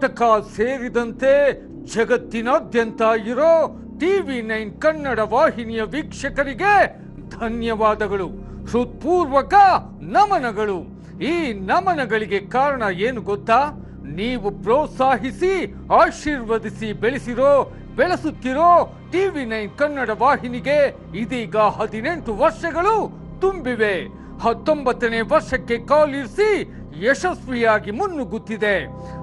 ಕರ್ನಾಟಕ ಸೇರಿದಂತೆ ಜಗತ್ತಿನಾದ್ಯಂತ ಇರೋ ಟಿವಿ ನೈನ್ ಕನ್ನಡ ವಾಹಿನಿಯ ವೀಕ್ಷಕರಿಗೆ ಧನ್ಯವಾದಗಳು. ಹೃತ್ಪೂರ್ವಕ ನಮನಗಳು. ಈ ನಮನಗಳಿಗೆ ಕಾರಣ ಏನು ಗೊತ್ತಾ? ನೀವು ಪ್ರೋತ್ಸಾಹಿಸಿ, ಆಶೀರ್ವದಿಸಿ ಬೆಳೆಸಿರೋ, ಬೆಳೆಸುತ್ತಿರೋ ಟಿವಿ ನೈನ್ ಕನ್ನಡ ವಾಹಿನಿಗೆ ಇದೀಗ ಹದಿನೆಂಟು ವರ್ಷಗಳು ತುಂಬಿವೆ. ಹತ್ತೊಂಬತ್ತನೇ ವರ್ಷಕ್ಕೆ ಕಾಲಿರಿಸಿ ಯಶಸ್ವಿಯಾಗಿ ಮುನ್ನುಗ್ಗುತ್ತಿದೆ.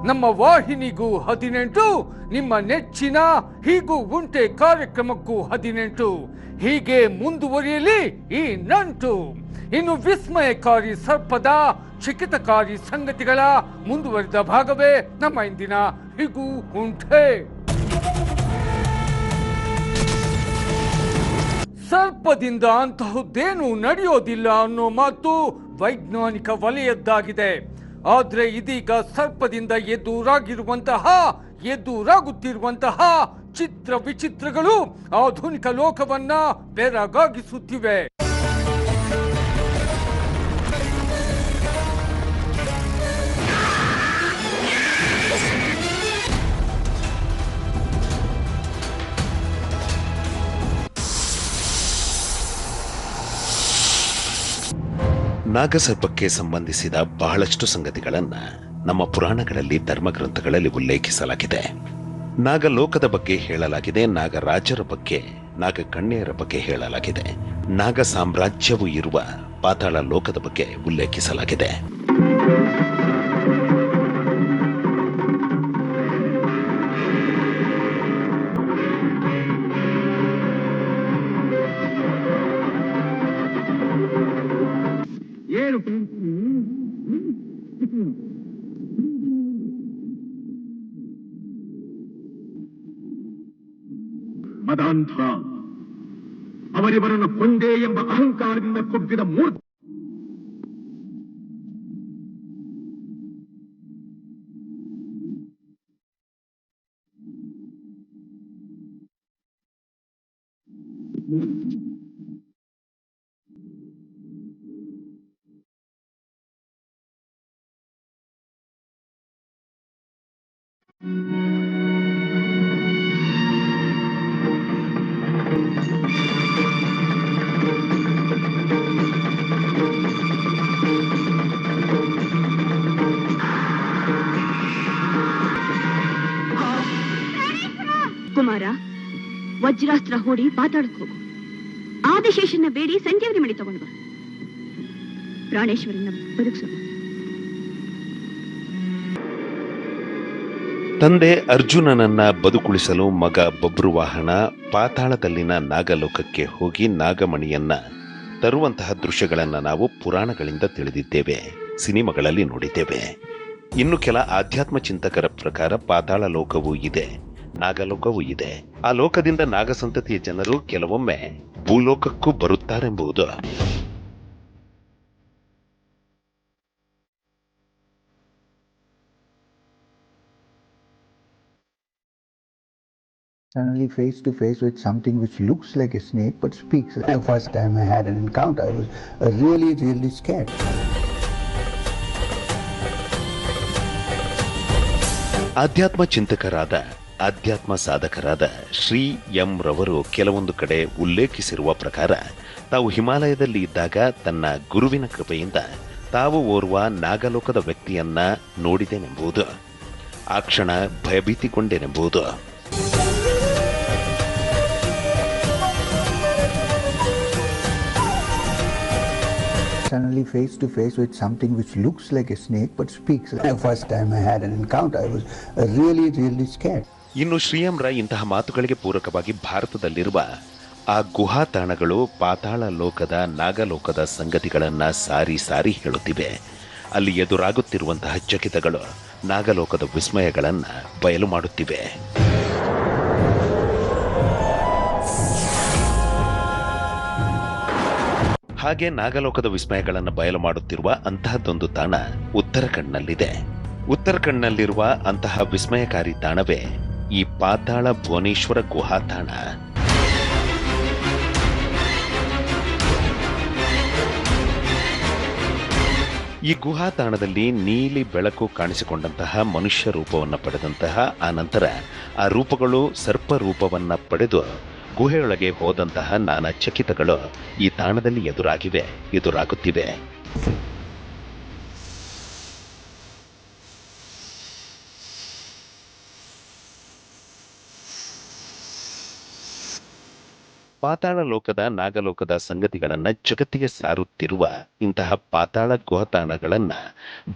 ನಮ್ಮ ವಾಹಿನಿಗೂ ಹದಿನೆಂಟು, ನಿಮ್ಮ ನೆಚ್ಚಿನ, ಹೀಗೂ ಉಂಟೆ ಕಾರ್ಯಕ್ರಮಕ್ಕೂ ಹದಿನೆಂಟು. ಹೀಗೆ ಮುಂದುವರಿಯಲಿ ಈ ನಂಟು. ಇನ್ನು ವಿಸ್ಮಯಕಾರಿ ಸರ್ಪದ ಚಿಕಿತಕಾರಿ ಸಂಗತಿಗಳ ಮುಂದುವರಿದ ಭಾಗವೇ ನಮ್ಮ ಇಂದಿನ ಹೀಗೂ ಉಂಟೆ. ಸರ್ಪದಿಂದ ಅಂತಹದ್ದೇನು ನಡೆಯೋದಿಲ್ಲ ಅನ್ನೋ ಮಾತು ವೈಜ್ಞಾನಿಕ ವಲಯದ್ದಾಗಿದೆ. ಆದ್ರೆ ಇದೀಗ ಸರ್ಪದಿಂದ ಎದುರಾಗಿರುವಂತಹ ಎದುರಾಗುತ್ತಿರುವಂತಹ ಚಿತ್ರ ವಿಚಿತ್ರಗಳು ಆಧುನಿಕ ಲೋಕವನ್ನ ಬೆರಗಾಗಿಸುತ್ತಿವೆ. ನಾಗಸರ್ಪಕ್ಕೆ ಸಂಬಂಧಿಸಿದ ಬಹಳಷ್ಟು ಸಂಗತಿಗಳನ್ನ ನಮ್ಮ ಪುರಾಣಗಳಲ್ಲಿ ಧರ್ಮಗ್ರಂಥಗಳಲ್ಲಿ ಉಲ್ಲೇಖಿಸಲಾಗಿದೆ. ನಾಗಲೋಕದ ಬಗ್ಗೆ ಹೇಳಲಾಗಿದೆ ನಾಗರಾಜರ ಬಗ್ಗೆ ನಾಗ ನಾಗಕನ್ಯೆಯರ ಬಗ್ಗೆ ಹೇಳಲಾಗಿದೆ. ನಾಗ ಸಾಮ್ರಾಜ್ಯವು ಇರುವ ಪಾತಾಳ ಲೋಕದ ಬಗ್ಗೆ ಉಲ್ಲೇಖಿಸಲಾಗಿದೆ. ಮದಾಂಧ ಅವರಿವರನ್ನು ಕೊಂದೆ ಎಂಬ ಅಹಂಕಾರದಿಂದ ಕೊಬ್ಬಿದ ಮೂರ್ತಿ ವಜ್ರಾಸ್ತ್ರ ಹೂಡಿ ಪಾತಾಳಕ್ಕೆ ಹೋಗು. ಆದಿಶೇಷನ ಬೇಡಿ, ಸಂಜೀವನಿ ಮಣಿ ತಗೊಂಡು ಬಾ. ಪ್ರಾಣೇಶ್ವರನ ಬದುಕಿಸೋಣ ತಂದೆ ಅರ್ಜುನನನ್ನ ಬದುಕುಳಿಸಲು ಮಗ ಬಬ್ರುವಾಹನ ಪಾತಾಳದಲ್ಲಿನ ನಾಗಲೋಕಕ್ಕೆ ಹೋಗಿ ನಾಗಮಣಿಯನ್ನ ತರುವಂತಹ ದೃಶ್ಯಗಳನ್ನ ನಾವು ಪುರಾಣಗಳಿಂದ ತಿಳಿದಿದ್ದೇವೆ, ಸಿನಿಮಾಗಳಲ್ಲಿ ನೋಡಿದ್ದೇವೆ. ಇನ್ನು ಕೆಲ ಆಧ್ಯಾತ್ಮ ಚಿಂತಕರ ಪ್ರಕಾರ ಪಾತಾಳ ಲೋಕವೂ ಇದೆ. ನಾಗಲೋಕವೂ ಇದೆ ಆ ಲೋಕದಿಂದ ನಾಗಸಂತತಿಯ ಜನರು ಕೆಲವೊಮ್ಮೆ ಭೂಲೋಕಕ್ಕೂ ಬರುತ್ತಾರೆಂಬುದು suddenly face to face with something which looks like a snake but speaks. The first time I had an encounter, I was uh, really, really scared. ಆಧ್ಯಾತ್ಮ ಚಿಂತಕರಾದ ಆಧ್ಯಾತ್ಮ ಸಾಧಕರಾದ ಶ್ರೀ ಎಂ ರವರು ಕೆಲವೊಂದು ಕಡೆ ಉಲ್ಲೇಖಿಸಿರುವ ಪ್ರಕಾರ ತಾವು ಹಿಮಾಲಯದಲ್ಲಿ ಇದ್ದಾಗ ತನ್ನ ಗುರುವಿನ ಕೃಪೆಯಿಂದ ತಾವು ಓರ್ವ ನಾಗಲೋಕದ ವ್ಯಕ್ತಿಯನ್ನ ನೋಡಿದೆನೆಂಬುದು ಆ ಕ್ಷಣ ಭಯಭೀತಿಗೊಂಡೆನೆಂಬುದು Suddenly face to face with something which looks like a snake but speaks. The first time I had an encounter, I was uh, really, really scared. ಇನ್ನು ಶ್ರೀಯಂರ ಇಂತಹ ಮಾತುಗಳಿಗೆ ಪೂರಕವಾಗಿ ಭಾರತದಲ್ಲಿರುವ ಆ ಗುಹಾ ತಾಣಗಳು ಪಾತಾಳ ಲೋಕದ, ನಾಗಲೋಕದ ಸಂಗತಿಗಳನ್ನ ಸಾರಿ ಸಾರಿ ಹೇಳುತ್ತಿವೆ. ಅಲ್ಲಿ ಎದುರಾಗುತ್ತಿರುವಂತಹ ಚಕಿತಗಳು ನಾಗಲೋಕದ ವಿಸ್ಮಯಗಳನ್ನ ಬಯಲು ಮಾಡುತ್ತಿವೆ. ಹಾಗೆ ನಾಗಲೋಕದ ವಿಸ್ಮಯಗಳನ್ನು ಬಯಲು ಮಾಡುತ್ತಿರುವ ಅಂತಹದ್ದೊಂದು ತಾಣ ಉತ್ತರಾಖಂಡ್ನಲ್ಲಿದೆ. ಉತ್ತರಾಖಂಡ್ನಲ್ಲಿರುವ ಅಂತಹ ವಿಸ್ಮಯಕಾರಿ ತಾಣವೇ ಈ ಪಾತಾಳ ಭುವನೇಶ್ವರ ಗುಹಾ ತಾಣ ಈ ಗುಹಾ ತಾಣದಲ್ಲಿ ನೀಲಿ ಬೆಳಕು ಕಾಣಿಸಿಕೊಂಡಂತಹ ಮನುಷ್ಯ ರೂಪವನ್ನು ಪಡೆದಂತಹ ಆ ನಂತರ ಆ ರೂಪಗಳು ಸರ್ಪ ರೂಪವನ್ನ ಪಡೆದು ಗುಹೆಯೊಳಗೆ ಹೋದಂತಹ ನಾನಾ ಚಕಿತಗಳು ಈ ತಾಣದಲ್ಲಿ ಎದುರಾಗಿವೆ, ಎದುರಾಗುತ್ತಿವೆ. ಪಾತಾಳ ಲೋಕದ ನಾಗಲೋಕದ ಸಂಗತಿಗಳನ್ನ ಜಗತ್ತಿಗೆ ಸಾರುತ್ತಿರುವ ಇಂತಹ ಪಾತಾಳ ಗುಹತಾಣಗಳನ್ನ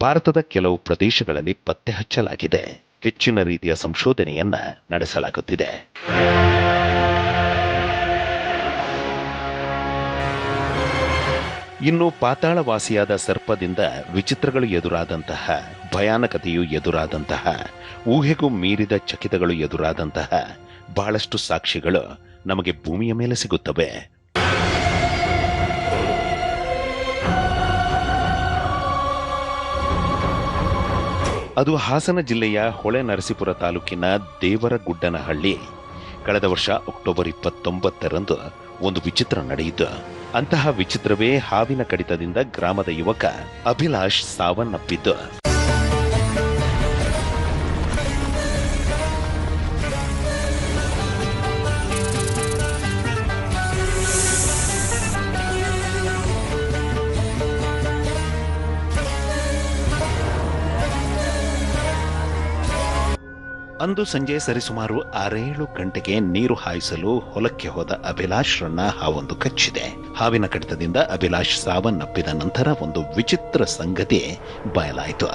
ಭಾರತದ ಕೆಲವು ಪ್ರದೇಶಗಳಲ್ಲಿ ಪತ್ತೆ ಹಚ್ಚಲಾಗಿದೆ ಹೆಚ್ಚಿನ ರೀತಿಯ ಸಂಶೋಧನೆಯನ್ನ ನಡೆಸಲಾಗುತ್ತಿದೆ. ಇನ್ನು ಪಾತಾಳವಾಸಿಯಾದ ಸರ್ಪದಿಂದ ವಿಚಿತ್ರಗಳು ಎದುರಾದಂತಹ, ಭಯಾನಕತೆಯು ಎದುರಾದಂತಹ, ಊಹೆಗೂ ಮೀರಿದ ಚಕಿತಗಳು ಎದುರಾದಂತಹ ಬಹಳಷ್ಟು ಸಾಕ್ಷಿಗಳು ನಮಗೆ ಭೂಮಿಯ ಮೇಲೆ ಸಿಗುತ್ತವೆ. ಅದು ಹಾಸನ ಜಿಲ್ಲೆಯ ಹೊಳೆ ನರಸೀಪುರ ತಾಲೂಕಿನ ದೇವರಗುಡ್ಡನಹಳ್ಳಿ. ಕಳೆದ ವರ್ಷ ಅಕ್ಟೋಬರ್ ಇಪ್ಪತ್ತೊಂಬತ್ತರಂದು ಒಂದು ವಿಚಿತ್ರ ನಡೆಯಿತು. ಅಂತಹ ವಿಚಿತ್ರವೇ ಹಾವಿನ ಕಡಿತದಿಂದ ಗ್ರಾಮದ ಯುವಕ ಅಭಿಲಾಷ್ ಸಾವನ್ನಪ್ಪಿದ್ದು. ಅಂದು ಸಂಜೆ ಸರಿಸುಮಾರು ಆರೇಳು ಗಂಟೆಗೆ ನೀರು ಹಾಯಿಸಲು ಹೊಲಕ್ಕೆ ಹೋದ ಅಭಿಲಾಷ್ರನ್ನ ಹಾವೊಂದು ಕಚ್ಚಿದೆ. ಹಾವಿನ ಕಡಿತದಿಂದ ಅಭಿಲಾಷ್ ಸಾವನ್ನಪ್ಪಿದ ನಂತರ ಒಂದು ವಿಚಿತ್ರ ಸಂಗತಿ ಬಯಲಾಯಿತು.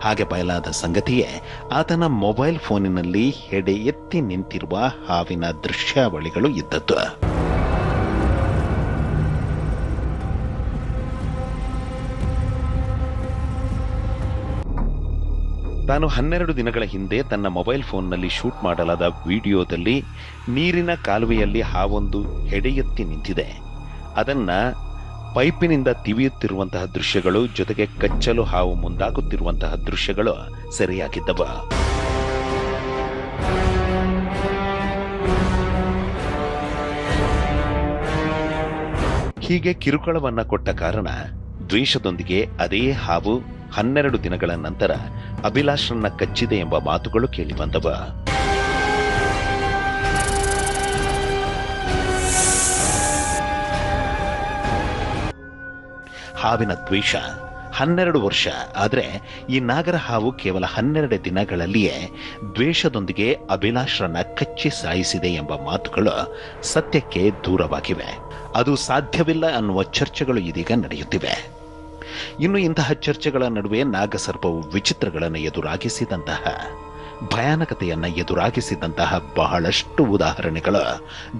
ಹಾಗೆ ಬಯಲಾದ ಸಂಗತಿಯೇ ಆತನ ಮೊಬೈಲ್ ಫೋನಿನಲ್ಲಿ ಹೆಡೆ ಎತ್ತಿ ನಿಂತಿರುವ ಹಾವಿನ ದೃಶ್ಯಾವಳಿಗಳು ಇದ್ದದ್ದು. ತಾನು ಹನ್ನೆರಡು ದಿನಗಳ ಹಿಂದೆ ತನ್ನ ಮೊಬೈಲ್ ಫೋನ್ನಲ್ಲಿ ಶೂಟ್ ಮಾಡಲಾದ ವಿಡಿಯೋದಲ್ಲಿ ನೀರಿನ ಕಾಲುವೆಯಲ್ಲಿ ಹಾವೊಂದು ಹೆಡೆಯೆತ್ತಿ ನಿಂತಿದೆ. ಅದನ್ನ ಪೈಪಿನಿಂದ ತಿವಿಯುತ್ತಿರುವಂತಹ ದೃಶ್ಯಗಳು ಜೊತೆಗೆ ಕಚ್ಚಲು ಹಾವು ಮುಂದಾಗುತ್ತಿರುವಂತಹ ದೃಶ್ಯಗಳು ಸರಿಯಾಗಿದ್ದವ. ಹೀಗೆ ಕಿರುಕುಳವನ್ನ ಕೊಟ್ಟ ಕಾರಣ ದ್ವೇಷದೊಂದಿಗೆ ಅದೇ ಹಾವು ಹನ್ನೆರಡು ದಿನಗಳ ನಂತರ ಅಭಿಲಾಷ್ರನ್ನ ಕಚ್ಚಿದೆ ಎಂಬ ಮಾತುಗಳು ಕೇಳಿಬಂದವ ಹಾವಿನ ದ್ವೇಷ ಹನ್ನೆರಡು ವರ್ಷ, ಆದರೆ ಈ ನಾಗರ ಹಾವು ಕೇವಲ ಹನ್ನೆರಡು ದಿನಗಳಲ್ಲಿಯೇ ದ್ವೇಷದೊಂದಿಗೆ ಅಭಿಲಾಷ್ರನ್ನ ಕಚ್ಚಿ ಸಾಯಿಸಿದೆ ಎಂಬ ಮಾತುಗಳು ಸತ್ಯಕ್ಕೆ ದೂರವಾಗಿವೆ. ಅದು ಸಾಧ್ಯವಿಲ್ಲ ಅನ್ನುವ ಚರ್ಚೆಗಳು ಇದೀಗ ನಡೆಯುತ್ತಿವೆ. ಇನ್ನು ಇಂತಹ ಚರ್ಚೆಗಳ ನಡುವೆ ನಾಗಸರ್ಪವು ವಿಚಿತ್ರಗಳನ್ನು ಎದುರಾಗಿಸಿದಂತಹ, ಭಯಾನಕತೆಯನ್ನು ಎದುರಾಗಿಸಿದಂತಹ ಬಹಳಷ್ಟು ಉದಾಹರಣೆಗಳ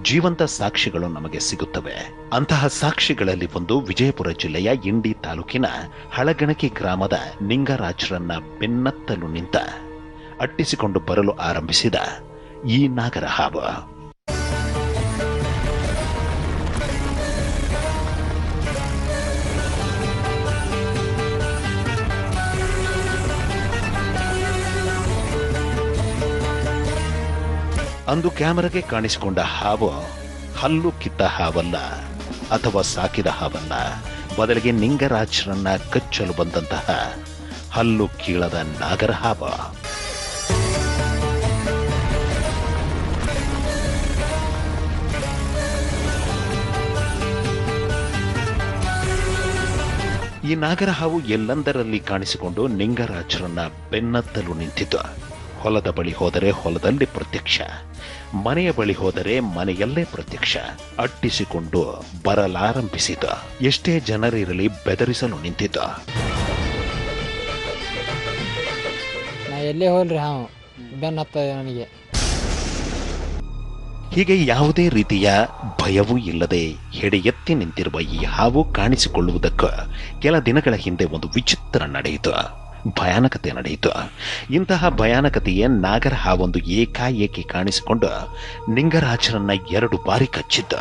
ಜೀವಂತ ಸಾಕ್ಷಿಗಳು ನಮಗೆ ಸಿಗುತ್ತವೆ. ಅಂತಹ ಸಾಕ್ಷಿಗಳಲ್ಲಿ ಒಂದು ವಿಜಯಪುರ ಜಿಲ್ಲೆಯ ಇಂಡಿ ತಾಲೂಕಿನ ಹಳಗಣಕಿ ಗ್ರಾಮದ ನಿಂಗರಾಜ್ರನ್ನ ಬೆನ್ನತ್ತಲು ನಿಂತ, ಅಟ್ಟಿಸಿಕೊಂಡು ಬರಲು ಆರಂಭಿಸಿದ ಈ ನಾಗರ ಹಾವು ಅಂದು ಕ್ಯಾಮರಾಗೆ ಕಾಣಿಸಿಕೊಂಡ ಹಾವು ಹಲ್ಲು ಕಿತ್ತ ಹಾವಲ್ಲ ಅಥವಾ ಸಾಕಿದ ಹಾವಲ್ಲ ಬದಲಿಗೆ ನಿಂಗರಾಜ್ರನ್ನ ಕಚ್ಚಲು ಬಂದಂತಹ ಹಲ್ಲು ಕೀಳದ ನಾಗರ ಹಾವ. ಈ ನಾಗರ ಹಾವು ಎಲ್ಲಂದರಲ್ಲಿ ಕಾಣಿಸಿಕೊಂಡು ನಿಂಗರಾಜರನ್ನ ಬೆನ್ನತ್ತಲು ನಿಂತಿತು ಹೊಲದ ಬಳಿ ಹೋದರೆ ಹೊಲದಲ್ಲಿ ಪ್ರತ್ಯಕ್ಷ ಮನೆಯ ಬಳಿ ಹೋದರೆ ಮನೆಯಲ್ಲೇ ಪ್ರತ್ಯಕ್ಷ ಅಟ್ಟಿಸಿಕೊಂಡು ಬರಲಾರಂಭಿಸಿದ. ಎಷ್ಟೇ ಜನರಿರಲಿ ಬೆದರಿಸಲು ನಿಂತಿದ್ದ. ನಾ ಎಲ್ಲೇ ಹೋಲ್ರಿ ಹಾವು ಹತ್ತದ ನನಗೆ. ಹೀಗೆ ಯಾವುದೇ ರೀತಿಯ ಭಯವೂ ಇಲ್ಲದೆ ಹೆಡೆ ಎತ್ತಿ ನಿಂತಿರುವ ಈ ಹಾವು ಕಾಣಿಸಿಕೊಳ್ಳುವುದಕ್ಕೆ ಕೆಲ ದಿನಗಳ ಹಿಂದೆ ಒಂದು ವಿಚಿತ್ರ ನಡೆಯಿತು. ಭಯಾನಕತೆ ನಡೆಯಿತು. ಇಂತಹ ಭಯಾನಕತೆಯೇ ನಾಗರ ಹಾವೊಂದು ಏಕಾಏಕಿ ಕಾಣಿಸಿಕೊಂಡು ನಿಂಗರಾಜರನ್ನ ಎರಡು ಬಾರಿ ಕಚ್ಚಿದ್ದ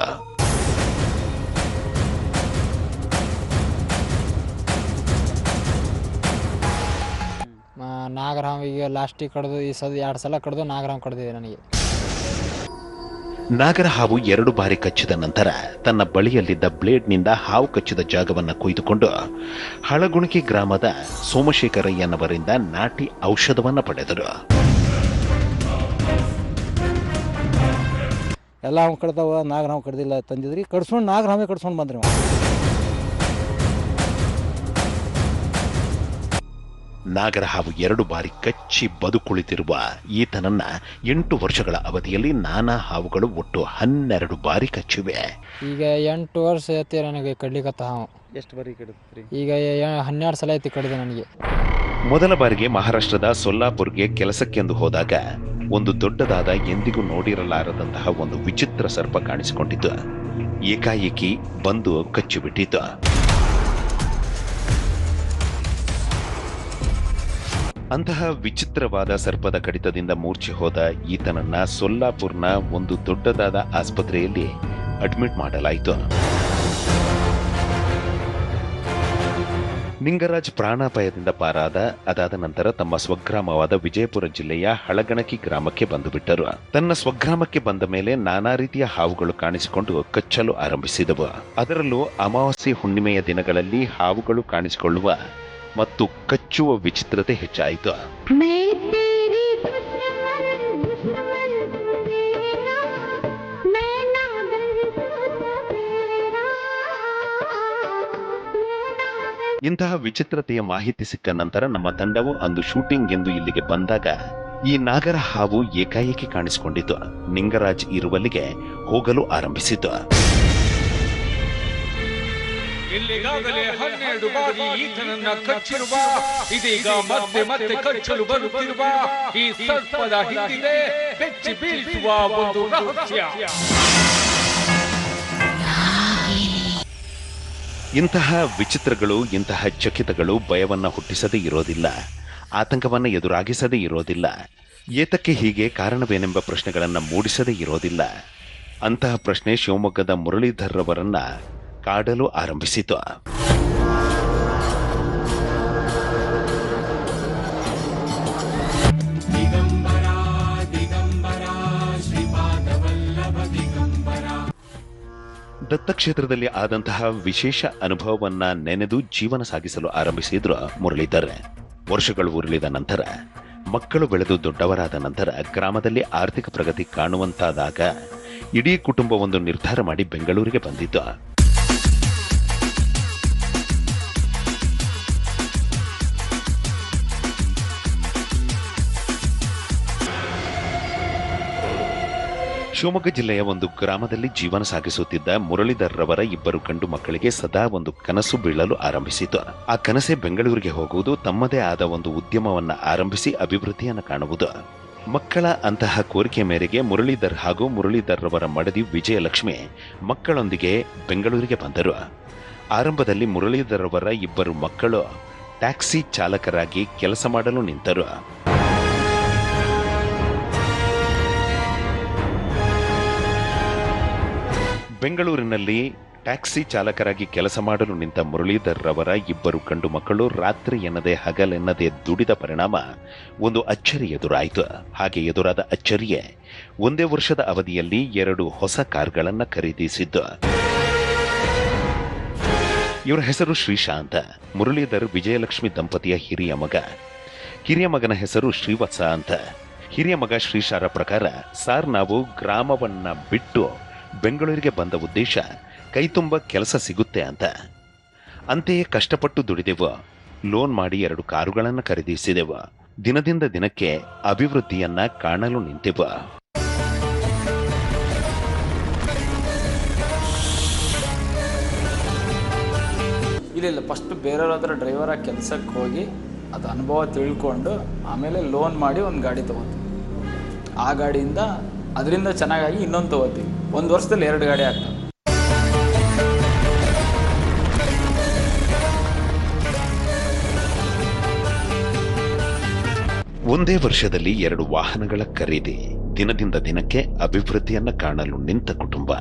ನಾಗರ ಹಾವು ಈಗ ಲಾಸ್ಟಿಗೆ ಕಡ್ದು ಈ ಸದ ಎರಡು ಸಲ ಕಡ್ದು ನಾಗರಾಮ್ ಕಡ್ದಿದೆ ನನಗೆ. ನಾಗರ ಹಾವು ಎರಡು ಬಾರಿ ಕಚ್ಚಿದ ನಂತರ ತನ್ನ ಬಳಿಯಲ್ಲಿದ್ದ ಬ್ಲೇಡ್ನಿಂದ ಹಾವು ಕಚ್ಚಿದ ಜಾಗವನ್ನು ಕೊಯ್ದುಕೊಂಡು ಹಳಗುಣಿಕೆ ಗ್ರಾಮದ ಸೋಮಶೇಖರಯ್ಯನವರಿಂದ ನಾಟಿ ಔಷಧವನ್ನು ಪಡೆದರು. ಎಲ್ಲ ಅವ್ನು ಕಡ್ದವ ನಾಗರ ಹಾವು ಕಡ್ದಿಲ್ಲ ತಂದಿದ್ರಿ. ಕಡ್ಸ್ಕೊಂಡು ನಾಗರಾಮೇ ಕಡ್ಸ್ಕೊಂಡು ಬಂದ್ರಿ ಅವ. ನಾಗರ ಹಾವು ಎರಡು ಬಾರಿ ಕಚ್ಚಿ ಬದುಕುಳಿತಿರುವ ಈತನನ್ನ ಎಂಟು ವರ್ಷಗಳ ಅವಧಿಯಲ್ಲಿ ನಾನಾ ಹಾವುಗಳು ಒಟ್ಟು ಹನ್ನೆರಡು ಬಾರಿ ಕಚ್ಚಿವೆ. ಈಗ ಎಂಟು ವರ್ಷ ಐತಿ ನನಗೆ ಕಡ್ಲಿಕತ್ತ ಹಾವು. ಎಷ್ಟು ಬಾರಿ ಕಡಿದ್ರಿ? ಈಗ ಹನ್ನೆರಡು ಸಲ ಐತಿ ಕಡಿದೆ ನನಗೆ. ಮೊದಲ ಬಾರಿಗೆ ಮಹಾರಾಷ್ಟ್ರದ ಸೊಲ್ಲಾಪುರ್ಗೆ ಕೆಲಸಕ್ಕೆಂದು ಹೋದಾಗ ಒಂದು ದೊಡ್ಡದಾದ ಎಂದಿಗೂ ನೋಡಿರಲಾರದಂತಹ ಒಂದು ವಿಚಿತ್ರ ಸರ್ಪ ಕಾಣಿಸಿಕೊಂಡಿತು ಏಕಾಏಕಿ ಬಂದು ಕಚ್ಚಿಬಿಟ್ಟಿತು ಅಂತಹ ವಿಚಿತ್ರವಾದ ಸರ್ಪದ ಕಡಿತದಿಂದ ಮೂರ್ಛೆ ಹೋದ ಈತನನ್ನ ಸೊಲ್ಲಾಪುರ್ನ ಒಂದು ದೊಡ್ಡದಾದ ಆಸ್ಪತ್ರೆಯಲ್ಲಿ ಅಡ್ಮಿಟ್ ಮಾಡಲಾಯಿತು. ನಿಂಗರಾಜ್ ಪ್ರಾಣಾಪಾಯದಿಂದ ಪಾರಾದ, ಅದಾದ ನಂತರ ತಮ್ಮ ಸ್ವಗ್ರಾಮವಾದ ವಿಜಯಪುರ ಜಿಲ್ಲೆಯ ಹಳಗಣಕಿ ಗ್ರಾಮಕ್ಕೆ ಬಂದು ಬಿಟ್ಟರು ತನ್ನ ಸ್ವಗ್ರಾಮಕ್ಕೆ ಬಂದ ಮೇಲೆ ನಾನಾ ರೀತಿಯ ಹಾವುಗಳು ಕಾಣಿಸಿಕೊಂಡು ಕಚ್ಚಲು ಆರಂಭಿಸಿದವು. ಅದರಲ್ಲೂ ಅಮಾವಾಸ್ಯೆ ಹುಣ್ಣಿಮೆಯ ದಿನಗಳಲ್ಲಿ ಹಾವುಗಳು ಕಾಣಿಸಿಕೊಳ್ಳುವ ಮತ್ತು ಕಚ್ಚುವ ವಿಚಿತ್ರತೆ ಹೆಚ್ಚಾಯಿತು. ಇಂತಹ ವಿಚಿತ್ರತೆಯ ಮಾಹಿತಿ ಸಿಕ್ಕ ನಂತರ ನಮ್ಮ ತಂಡವು ಅಂದು ಶೂಟಿಂಗ್ ಎಂದು ಇಲ್ಲಿಗೆ ಬಂದಾಗ ಈ ನಾಗರ ಹಾವು ಏಕಾಏಕಿ ಕಾಣಿಸಿಕೊಂಡಿತು. ನಿಂಗರಾಜ್ ಇರುವಲ್ಲಿಗೆ ಹೋಗಲು ಆರಂಭಿಸಿತು. ಇಲ್ಲಿಗಾಗಲೇ ಹನ್ನೆರಡು ಬಾರಿ ಈತನನ್ನ ಕಚ್ಚಿರುವ ಇದೀಗ ಮತ್ತೆ ಮತ್ತೆ ಕಚ್ಚಲು ಬರುತ್ತಿರುವ ಈ ಸರ್ಪದ ಹಿಂದಿದೆ ಬೆಚ್ಚಿ ಬೀಳಿಸುವ ಒಂದು ರಹಸ್ಯ ಇಂತಹ ವಿಚಿತ್ರಗಳು ಇಂತಹ ಚಕಿತಗಳು ಭಯವನ್ನ ಹುಟ್ಟಿಸದೇ ಇರೋದಿಲ್ಲ ಆತಂಕವನ್ನು ಎದುರಾಗಿಸದೇ ಇರೋದಿಲ್ಲ ಏತಕ್ಕೆ ಹೀಗೆ ಕಾರಣವೇನೆಂಬ ಪ್ರಶ್ನೆಗಳನ್ನು ಮೂಡಿಸದೇ ಇರೋದಿಲ್ಲ. ಅಂತಹ ಪ್ರಶ್ನೆ ಶಿವಮೊಗ್ಗದ ಮುರಳೀಧರ್ ರವರನ್ನ ಕಾಡಲು ಆರಂಭಿಸಿತು. ದತ್ತಕ್ಷೇತ್ರದಲ್ಲಿ ಆದಂತಹ ವಿಶೇಷ ಅನುಭವವನ್ನ ನೆನೆದು ಜೀವನ ಸಾಗಿಸಲು ಆರಂಭಿಸಿದ್ರು ಮುರಳೀಧರ್. ವರ್ಷಗಳು ಉರುಳಿದ ನಂತರ, ಮಕ್ಕಳು ಬೆಳೆದು ದೊಡ್ಡವರಾದ ನಂತರ ಗ್ರಾಮದಲ್ಲಿ ಆರ್ಥಿಕ ಪ್ರಗತಿ ಕಾಣುವಂತಾದಾಗ, ಇಡೀ ಕುಟುಂಬವೊಂದು ನಿರ್ಧಾರ ಮಾಡಿ ಬೆಂಗಳೂರಿಗೆ ಬಂದಿತ್ತು ಶಿವಮೊಗ್ಗ ಜಿಲ್ಲೆಯ ಒಂದು ಗ್ರಾಮದಲ್ಲಿ ಜೀವನ ಸಾಗಿಸುತ್ತಿದ್ದ ಮುರಳೀಧರ್ ರವರ ಇಬ್ಬರು ಗಂಡು ಮಕ್ಕಳಿಗೆ ಸದಾ ಒಂದು ಕನಸು ಬೀಳಲು ಆರಂಭಿಸಿತು. ಆ ಕನಸೆ ಬೆಂಗಳೂರಿಗೆ ಹೋಗುವುದು, ತಮ್ಮದೇ ಆದ ಒಂದು ಉದ್ಯಮವನ್ನ ಆರಂಭಿಸಿ ಅಭಿವೃದ್ಧಿಯನ್ನು ಕಾಣುವುದು. ಮಕ್ಕಳ ಅಂತಹ ಕೋರಿಕೆ ಮೇರೆಗೆ ಮುರಳೀಧರ್ ಹಾಗೂ ಮುರಳೀಧರ್ ರವರ ಮಡದಿ ವಿಜಯಲಕ್ಷ್ಮಿ ಮಕ್ಕಳೊಂದಿಗೆ ಬೆಂಗಳೂರಿಗೆ ಬಂದರು. ಆರಂಭದಲ್ಲಿ ಮುರಳೀಧರ್ ರವರ ಇಬ್ಬರು ಮಕ್ಕಳು ಟ್ಯಾಕ್ಸಿ ಚಾಲಕರಾಗಿ ಕೆಲಸ ಮಾಡಲು ನಿಂತರು. ಬೆಂಗಳೂರಿನಲ್ಲಿ ಟ್ಯಾಕ್ಸಿ ಚಾಲಕರಾಗಿ ಕೆಲಸ ಮಾಡಲು ನಿಂತ ಮುರಳೀಧರ್ ರವರ ಇಬ್ಬರು ಗಂಡು ಮಕ್ಕಳು ರಾತ್ರಿ ಎನ್ನದೆ ಹಗಲೆನ್ನದೆ ದುಡಿದ ಪರಿಣಾಮ ಒಂದು ಅಚ್ಚರಿ ಎದುರಾಯಿತು. ಹಾಗೆ ಎದುರಾದ ಅಚ್ಚರಿಯೇ ಒಂದೇ ವರ್ಷದ ಅವಧಿಯಲ್ಲಿ ಎರಡು ಹೊಸ ಕಾರ್ಗಳನ್ನು ಖರೀದಿಸಿದ್ದು. ಇವರ ಹೆಸರು ಶ್ರೀಶಾಂತ, ಮುರಳೀಧರ್ ವಿಜಯಲಕ್ಷ್ಮಿ ದಂಪತಿಯ ಹಿರಿಯ ಮಗ. ಹಿರಿಯ ಮಗನ ಹೆಸರು ಶ್ರೀವತ್ಸ ಅಂತ. ಹಿರಿಯ ಮಗ ಶ್ರೀಶಾರ ಪ್ರಕಾರ ಸಾರ್ ನಾವು ಗ್ರಾಮವನ್ನ ಬಿಟ್ಟು ಬೆಂಗಳೂರಿಗೆ ಬಂದ ಉದ್ದೇಶ ಕೈತುಂಬ ಕೆಲಸ ಸಿಗುತ್ತೆ ಅಂತ. ಅಂತೆಯೇ ಕಷ್ಟಪಟ್ಟು ದುಡಿದೆವು. ಲೋನ್ ಮಾಡಿ ಎರಡು ಕಾರುಗಳನ್ನು ಖರೀದಿಸಿದೆವು. ದಿನದಿಂದ ದಿನಕ್ಕೆ ಅಭಿವೃದ್ಧಿಯನ್ನ ಕಾಣಲು ನಿಂತೆವು. ಇಲ್ಲ ಇಲ್ಲ ಫಸ್ಟ್ ಬೇರೆಯವ್ರ ಹತ್ರ ಕೆಲಸಕ್ಕೆ ಹೋಗಿ ಅದು ಅನುಭವ ತಿಳ್ಕೊಂಡು ಆಮೇಲೆ ಲೋನ್ ಮಾಡಿ ಒಂದು ಗಾಡಿ ತೊಗೋತೀವಿ. ಆ ಗಾಡಿಯಿಂದ ಅದರಿಂದ ಚೆನ್ನಾಗಾಗಿ ಇನ್ನೊಂದು ತೊಗೋತೀವಿ ಒಂದು ವರ್ಷದಲ್ಲಿ ಎರಡು ಗಾಡಿ ಆಗ್ತವೆ ಒಂದೇ ವರ್ಷದಲ್ಲಿ ಎರಡು ವಾಹನಗಳ ಖರೀದಿ. ದಿನದಿಂದ ದಿನಕ್ಕೆ ಅಭಿವೃದ್ಧಿಯನ್ನ ಕಾಣಲು ನಿಂತ ಕುಟುಂಬ.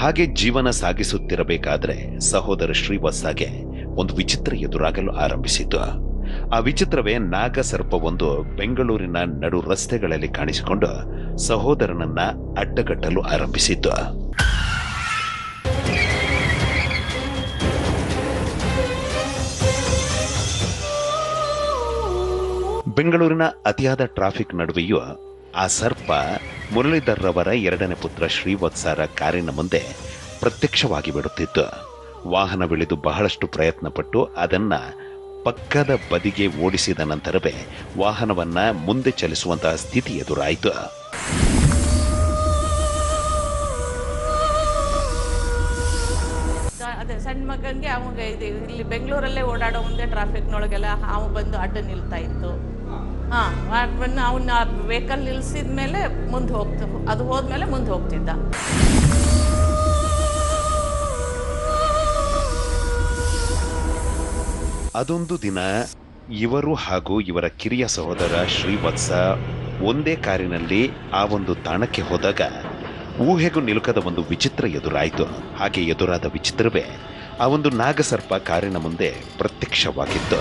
ಹಾಗೆ ಜೀವನ ಸಾಗಿಸುತ್ತಿರಬೇಕಾದ್ರೆ ಸಹೋದರ ಶ್ರೀವತ್ಸಗೆ ಒಂದು ವಿಚಿತ್ರ ಎದುರಾಗಲು ಆರಂಭಿಸಿತು ಆ ವಿಚಿತ್ರವೇ ನಾಗಸರ್ಪವೊಂದು ಬೆಂಗಳೂರಿನ ನಡು ರಸ್ತೆಗಳಲ್ಲಿ ಕಾಣಿಸಿಕೊಂಡು ಸಹೋದರನನ್ನ ಅಡ್ಡಗಟ್ಟಲು ಆರಂಭಿಸಿತ್ತು ಬೆಂಗಳೂರಿನ ಅತಿಯಾದ ಟ್ರಾಫಿಕ್ ನಡುವೆಯೂ ಆ ಸರ್ಪ ಮುರಳೀಧರ್ರವರ ಎರಡನೇ ಪುತ್ರ ಶ್ರೀವತ್ಸರ ಕಾರಿನ ಮುಂದೆ ಪ್ರತ್ಯಕ್ಷವಾಗಿ ಬಿಡುತ್ತಿತ್ತು. ವಾಹನವಿಳಿದು ಬಹಳಷ್ಟು ಪ್ರಯತ್ನ ಪಟ್ಟು ಅದನ್ನ ಪಕ್ಕದ ಬದಿಗೆ ಓಡಿಸಿದ ನಂತರವೇ ವಾಹನವನ್ನ ಮುಂದೆ ಚಲಿಸುವಂತಹ ಸ್ಥಿತಿ ಎದುರಾಯಿತು. ಅದೇ, ಸಣ್ಣ ಮಗನಿಗೆ ಅವಾಗ ಇದು ಇಲ್ಲಿ ಬೆಂಗಳೂರಲ್ಲೇ ಓಡಾಡೋ ಮುಂದೆ ಟ್ರಾಫಿಕ್ನೊಳಗೆಲ್ಲ ಹಾವು ಬಂದು ಅಡ್ಡ ನಿಲ್ತಾ ಇತ್ತು. ಹಾಂ ಬಂದು ಅವನ್ನ ವೆಹಿಕಲ್ ನಿಲ್ಸಿದ ಮೇಲೆ ಮುಂದೆ ಹೋಗ್ತ, ಅದು ಹೋದ್ಮೇಲೆ ಮುಂದೆ ಹೋಗ್ತಿದ್ದ. ಅದೊಂದು ದಿನ ಇವರು ಹಾಗೂ ಇವರ ಕಿರಿಯ ಸಹೋದರ ಶ್ರೀವತ್ಸ ಒಂದೇ ಕಾರಿನಲ್ಲಿ ಆ ಒಂದು ತಾಣಕ್ಕೆ ಹೋದಾಗ ಊಹೆಗೂ ನಿಲುಕದ ಒಂದು ವಿಚಿತ್ರ ಎದುರಾಯಿತು. ಹಾಗೆ ಎದುರಾದ ವಿಚಿತ್ರವೇ ಆ ಒಂದು ನಾಗಸರ್ಪ ಕಾರಿನ ಮುಂದೆ ಪ್ರತ್ಯಕ್ಷವಾಗಿತ್ತು.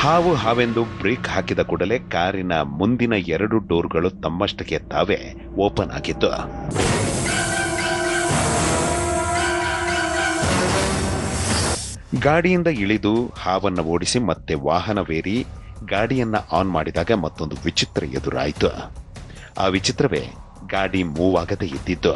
ಹಾವು ಹಾವೆಂದು ಬ್ರೇಕ್ ಹಾಕಿದ ಕೂಡಲೇ ಕಾರಿನ ಮುಂದಿನ ಎರಡು ಡೋರ್ಗಳು ತಮ್ಮಷ್ಟಕ್ಕೆ ತಾವೇ ಓಪನ್ ಆಗಿತ್ತು. ಗಾಡಿಯಿಂದ ಇಳಿದು ಹಾವನ್ನು ಓಡಿಸಿ ಮತ್ತೆ ವಾಹನವೇರಿ ಗಾಡಿಯನ್ನು ಆನ್ ಮಾಡಿದಾಗ ಮತ್ತೊಂದು ವಿಚಿತ್ರ ಎದುರಾಯಿತು. ಆ ವಿಚಿತ್ರವೇ ಗಾಡಿ ಮೂವ್ ಆಗದೇ ಇದ್ದಿದ್ದು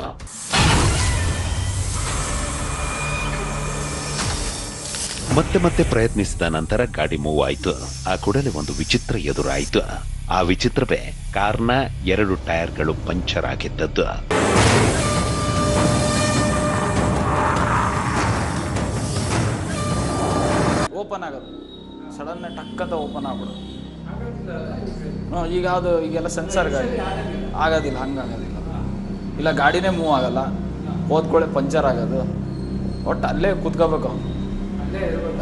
ಮತ್ತೆ ಮತ್ತೆ ಪ್ರಯತ್ನಿಸಿದ ನಂತರ ಗಾಡಿ ಮೂವ್ ಆಯಿತು ಆ ಕೂಡಲೇ ಒಂದು ವಿಚಿತ್ರ ಎದುರಾಯಿತು. ಆ ವಿಚಿತ್ರವೇ ಕಾರ್ನ ಎರಡು ಟೈರ್ಗಳು ಪಂಚರ್ ಆಗಿದ್ದದ್ದು. ಓಪನ್ ಆಗೋದು ಸಡನ್ ಟಕ್ ಅಂತ ಓಪನ್ ಆಗ್ಬಿಡೋದು ಹ್ಞೂ ಈಗ ಅದು ಈಗೆಲ್ಲ ಸೆನ್ಸರ್ ಗಾಡಿ. ಆಗೋದಿಲ್ಲ, ಹಂಗಾಗೋದಿಲ್ಲ. ಇಲ್ಲ, ಗಾಡಿನೇ ಮೂವ್ ಆಗಲ್ಲ. ಹೋದ್ಕೊಳ್ಳೆ ಪಂಚರ್ ಆಗೋದು. ಒಟ್ಟು ಅಲ್ಲೇ ಕುತ್ಕೋಬೇಕು.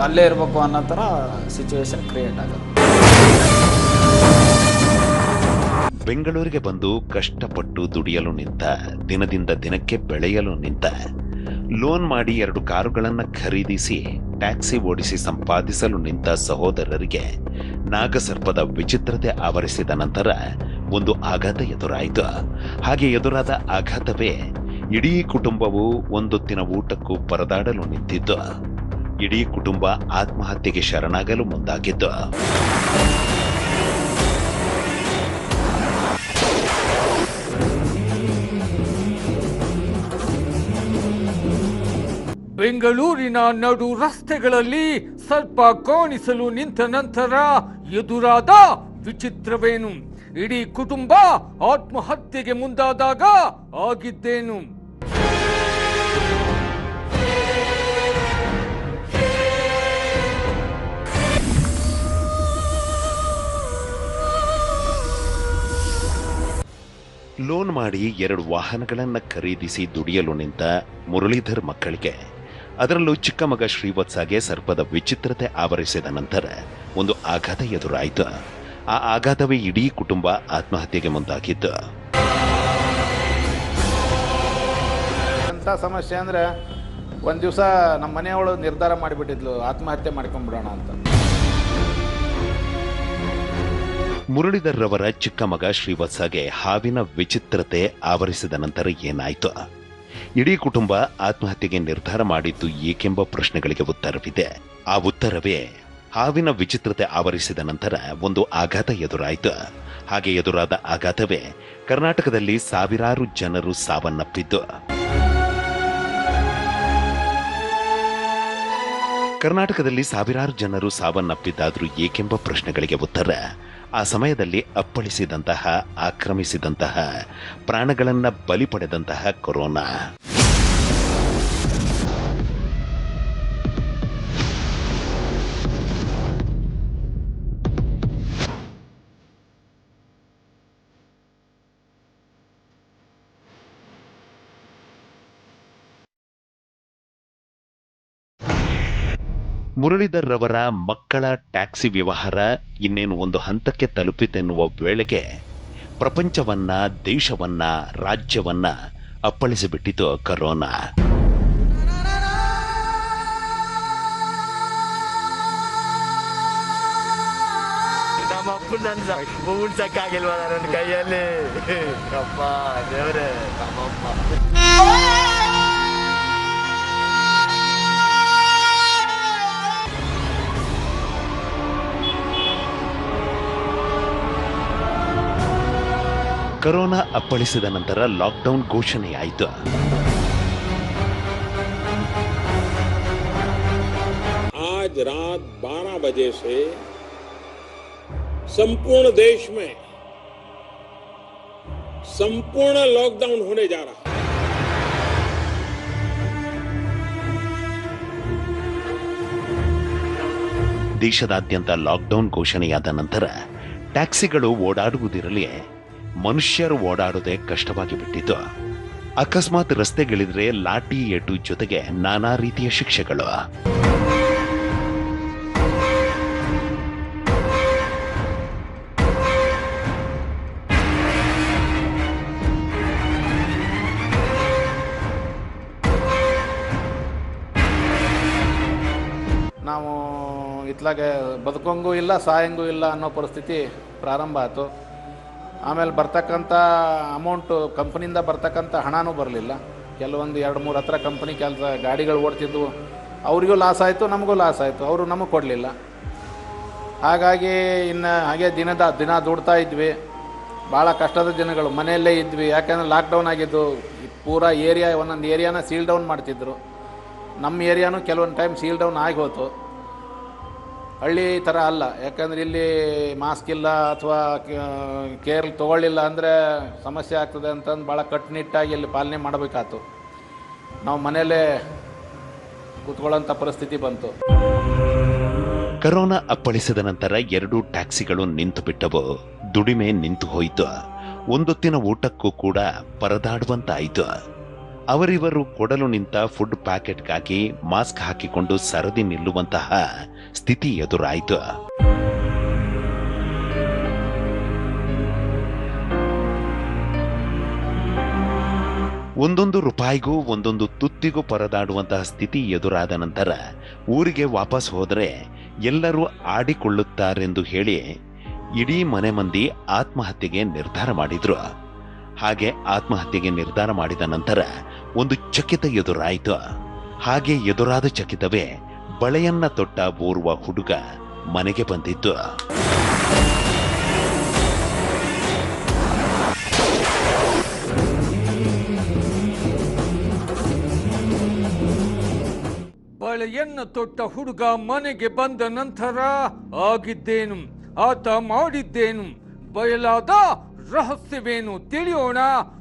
ಅಲ್ಲೇ ಇರಬೇಕು ಅನ್ನೋ ಥರ ಸಿಚುವೇಶನ್ ಕ್ರಿಯೇಟ್ ಆಗೋದು ಬೆಂಗಳೂರಿಗೆ ಬಂದು ಕಷ್ಟಪಟ್ಟು ದುಡಿಯಲು ನಿಂತ, ದಿನದಿಂದ ದಿನಕ್ಕೆ ಬೆಳೆಯಲು ನಿಂತ ಲೋನ್ ಮಾಡಿ ಎರಡು ಕಾರುಗಳನ್ನು ಖರೀದಿಸಿ, ಟ್ಯಾಕ್ಸಿ ಓಡಿಸಿ ಸಂಪಾದಿಸಲು ನಿಂತ ಸಹೋದರರಿಗೆ ನಾಗಸರ್ಪದ ವಿಚಿತ್ರತೆ ಆವರಿಸಿದ ನಂತರ ಒಂದು ಆಘಾತ ಎದುರಾಯಿತು. ಹಾಗೆ ಎದುರಾದ ಆಘಾತವೇ ಇಡೀ ಕುಟುಂಬವು ಒಂದೊತ್ತಿನ ಊಟಕ್ಕೂ ಪರದಾಡಲು ನಿಂತಿದ್ದು ಇಡೀ ಕುಟುಂಬ ಆತ್ಮಹತ್ಯೆಗೆ ಶರಣಾಗಲು ಮುಂದಾಗಿದ್ದು ಬೆಂಗಳೂರಿನ ನಡು ರಸ್ತೆಗಳಲ್ಲಿ ಸ್ವಲ್ಪ ಕಾಣಿಸಲು ನಿಂತ ನಂತರ ಎದುರಾದ ವಿಚಿತ್ರವೇನು? ಇಡೀ ಕುಟುಂಬ ಆತ್ಮಹತ್ಯೆಗೆ ಮುಂದಾದಾಗ ಆಗಿದ್ದೇನು? ಲೋನ್ ಮಾಡಿ ಎರಡು ವಾಹನಗಳನ್ನು ಖರೀದಿಸಿ ದುಡಿಯಲು ನಿಂತ ಮುರಳೀಧರ್ ಮಕ್ಕಳಿಗೆ ಅದರಲ್ಲೂ ಚಿಕ್ಕ ಮಗ ಶ್ರೀವತ್ಸಗೆ ಸರ್ಪದ ವಿಚಿತ್ರತೆ ಆವರಿಸಿದ ನಂತರ ಒಂದು ಆಘಾತ ಎದುರಾಯಿತು. ಆ ಆಘಾತವೇ ಇಡೀ ಕುಟುಂಬ ಆತ್ಮಹತ್ಯೆಗೆ ಮುಂದಾಗಿದ್ದು ಎಂಥ ಸಮಸ್ಯೆ ಅಂದ್ರೆ ಒಂದು ದಿವಸ ನಮ್ಮ ಮನೆಯವಳು ನಿರ್ಧಾರ ಮಾಡಿಬಿಟ್ಟಿದ್ಲು ಆತ್ಮಹತ್ಯೆ ಮಾಡ್ಕೊಂಡ್ಬಿಡೋಣ ಅಂತ. ಮುರಳೀಧರ್ ರವರ ಚಿಕ್ಕ ಮಗ ಶ್ರೀವತ್ಸಗೆ ಹಾವಿನ ವಿಚಿತ್ರತೆ ಆವರಿಸಿದ ನಂತರ ಏನಾಯಿತು? ಇಡೀ ಕುಟುಂಬ ಆತ್ಮಹತ್ಯೆಗೆ ನಿರ್ಧಾರ ಮಾಡಿದ್ದು ಏಕೆಂಬ ಪ್ರಶ್ನೆಗಳಿಗೆ ಉತ್ತರವಿದೆ. ಆ ಉತ್ತರವೇ, ಹಾವಿನ ವಿಚಿತ್ರತೆ ಆವರಿಸಿದ ನಂತರ ಒಂದು ಆಘಾತ ಎದುರಾಯಿತು. ಹಾಗೆ ಎದುರಾದ ಆಘಾತವೇ, ಕರ್ನಾಟಕದಲ್ಲಿ ಸಾವಿರಾರು ಜನರು ಸಾವನ್ನಪ್ಪಿದ್ದು. ಕರ್ನಾಟಕದಲ್ಲಿ ಸಾವಿರಾರು ಜನರು ಸಾವನ್ನಪ್ಪಿದ್ದಾದರೂ ಏಕೆಂಬ ಪ್ರಶ್ನೆಗಳಿಗೆ ಉತ್ತರ ಆ ಸಮಯದಲ್ಲಿ ಅಪ್ಪಳಿಸಿದಂತಹ ಆಕ್ರಮಿಸಿದಂತಹ ಪ್ರಾಣಗಳನ್ನು ಬಲಿ ಪಡೆದಂತಹ ಕೊರೋನಾ. ಮುರಳೀಧರ್ ರವರ ಮಕ್ಕಳ ಟ್ಯಾಕ್ಸಿ ವ್ಯವಹಾರ ಇನ್ನೇನು ಒಂದು ಹಂತಕ್ಕೆ ತಲುಪಿತೆನ್ನುವ ವೇಳೆಗೆ ಪ್ರಪಂಚವನ್ನ, ದೇಶವನ್ನ, ರಾಜ್ಯವನ್ನ ಅಪ್ಪಳಿಸಿಬಿಟ್ಟಿತು ಕರೋನಾ. ನನ್ನ ಕೈಯಲ್ಲಿ? ಕರೋನಾ ಅಪ್ಪಳಿಸಿದ ನಂತರ ಲಾಕ್ಡೌನ್ ಘೋಷಣೆಯಾಯಿತು आज रात 12 बजे से संपूर्ण देश में संपूर्ण लॉकडाउन होने जा रहा है ದೇಶದಾದ್ಯಂತ ಲಾಕ್ಡೌನ್ ಘೋಷಣೆಯಾದ ನಂತರ ಟ್ಯಾಕ್ಸಿಗಳು ಓಡಾಡುವುದಿರಲಿ ಮನುಷ್ಯರು ಓಡಾಡೋದೇ ಕಷ್ಟವಾಗಿ ಬಿಟ್ಟಿತು ಅಕಸ್ಮಾತ್ ರಸ್ತೆಗಳಿದ್ರೆ ಲಾಠಿ ಏಟು ಜೊತೆಗೆ ನಾನಾ ರೀತಿಯ ಶಿಕ್ಷೆಗಳು. ನಾವು ಇತ್ಲಾಗೆ ಬದುಕೋಂಗೂ ಇಲ್ಲ, ಸಾಯಂಗೂ ಇಲ್ಲ ಅನ್ನೋ ಪರಿಸ್ಥಿತಿ ಪ್ರಾರಂಭ ಆಯಿತು. ಆಮೇಲೆ ಬರ್ತಕ್ಕಂಥ ಅಮೌಂಟು ಕಂಪ್ನಿಯಿಂದ ಬರ್ತಕ್ಕಂಥ ಹಣನೂ ಬರಲಿಲ್ಲ. ಕೆಲವೊಂದು ಎರಡು ಮೂರು ಹತ್ರ ಕಂಪ್ನಿ ಕೆಲಸ ಗಾಡಿಗಳು ಓಡ್ತಿದ್ವು. ಅವರಿಗೂ ಲಾಸ್ ಆಯಿತು, ನಮಗೂ ಲಾಸ್ ಆಯಿತು. ಅವರು ನಮಗೆ ಕೊಡಲಿಲ್ಲ. ಹಾಗಾಗಿ ಇನ್ನು ಹಾಗೆ ದಿನದ, ದಿನ ದುಡ್ತಾ ಇದ್ವಿ. ಭಾಳ ಕಷ್ಟದ ದಿನಗಳು. ಮನೆಯಲ್ಲೇ ಇದ್ವಿ. ಯಾಕಂದರೆ ಲಾಕ್ಡೌನ್ ಆಗಿದ್ದು ಪೂರ ಏರಿಯಾ ಒಂದೊಂದು ಏರಿಯಾನ ಸೀಲ್ ಡೌನ್ ಮಾಡ್ತಿದ್ರು. ನಮ್ಮ ಏರಿಯಾನು ಕೆಲವೊಂದು ಟೈಮ್ ಸೀಲ್ ಡೌನ್ ಆಗಿ ಹೋತು. ಹಳ್ಳಿ ಥರ ಅಲ್ಲ. ಯಾಕಂದರೆ ಇಲ್ಲಿ ಮಾಸ್ಕ್ ಇಲ್ಲ ಅಥವಾ ಕೇರ್ ತೊಗೊಳ್ಳಿಲ್ಲ ಅಂದರೆ ಸಮಸ್ಯೆ ಆಗ್ತದೆ ಅಂತಂದು ಭಾಳ ಕಟ್ಟುನಿಟ್ಟಾಗಿ ಇಲ್ಲಿ ಪಾಲನೆ ಮಾಡಬೇಕಾಯ್ತು ನಾವು ಮನೆಯಲ್ಲೇ ಕೂತ್ಕೊಳ್ಳೋಂಥ ಪರಿಸ್ಥಿತಿ ಬಂತು. ಕರೋನಾ ಅಪ್ಪಳಿಸಿದ ನಂತರ ಎರಡೂ ಟ್ಯಾಕ್ಸಿಗಳು ನಿಂತು ಬಿಟ್ಟವು. ದುಡಿಮೆ ನಿಂತು ಹೋಯಿತು. ಒಂದೊತ್ತಿನ ಊಟಕ್ಕೂ ಕೂಡ ಪರದಾಡುವಂತಾಯಿತು. ಅವರಿವರು ಕೊಡಲು ನಿಂತ ಫುಡ್ ಪ್ಯಾಕೆಟ್ಗಾಗಿ ಮಾಸ್ಕ್ ಹಾಕಿಕೊಂಡು ಸರದಿ ನಿಲ್ಲುವಂತಹ ಸ್ಥಿತಿ ಎದುರಾಯಿತು. ಒಂದೊಂದು ರೂಪಾಯಿಗೂ ಒಂದೊಂದು ತುತ್ತಿಗೂ ಪರದಾಡುವಂತಹ ಸ್ಥಿತಿ ಎದುರಾದ ನಂತರ ಊರಿಗೆ ವಾಪಸ್ ಹೋದರೆ ಎಲ್ಲರೂ ಆಡಿಕೊಳ್ಳುತ್ತಾರೆಂದು ಹೇಳಿ ಇಡೀ ಮನೆ ಮಂದಿ ಆತ್ಮಹತ್ಯೆಗೆ ನಿರ್ಧಾರ ಮಾಡಿದ್ರು. ಹಾಗೆ ಆತ್ಮಹತ್ಯೆಗೆ ನಿರ್ಧಾರ ಮಾಡಿದ ನಂತರ ಒಂದು ಚಕಿತ ಎದುರಾಯಿತು. ಹಾಗೆ ಎದುರಾದ ಚಕಿತವೇ ಬಳೆಯನ್ನ ತೊಟ್ಟ ಓರ್ವ ಹುಡುಗ ಮನೆಗೆ ಬಂದಿದ್ದು. ಬಳೆಯನ್ನ ತೊಟ್ಟ ಹುಡುಗ ಮನೆಗೆ ಬಂದ ನಂತರ ಆಗಿದ್ದೇನು, ಆತ ಮಾಡಿದ್ದೇನು, ಬಯಲಾದ ರಹಸ್ಯವೇನು ತಿಳಿಯೋಣ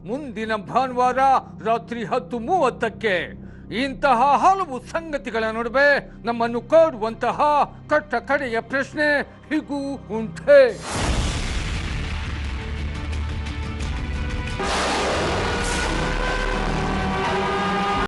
ಮುಂದಿನ ಭಾನುವಾರ ರಾತ್ರಿ ಹತ್ತು ಮೂವತ್ತಕ್ಕೆ. ಇಂತಹ ಹಲವು ಸಂಗತಿಗಳ ನಡುವೆ ನಮ್ಮನ್ನು ಕಾಡುವಂತಹ ಕಟ್ಟ ಕಡೆಯ ಪ್ರಶ್ನೆ ಹೀಗೂ ಉಂಟೆ.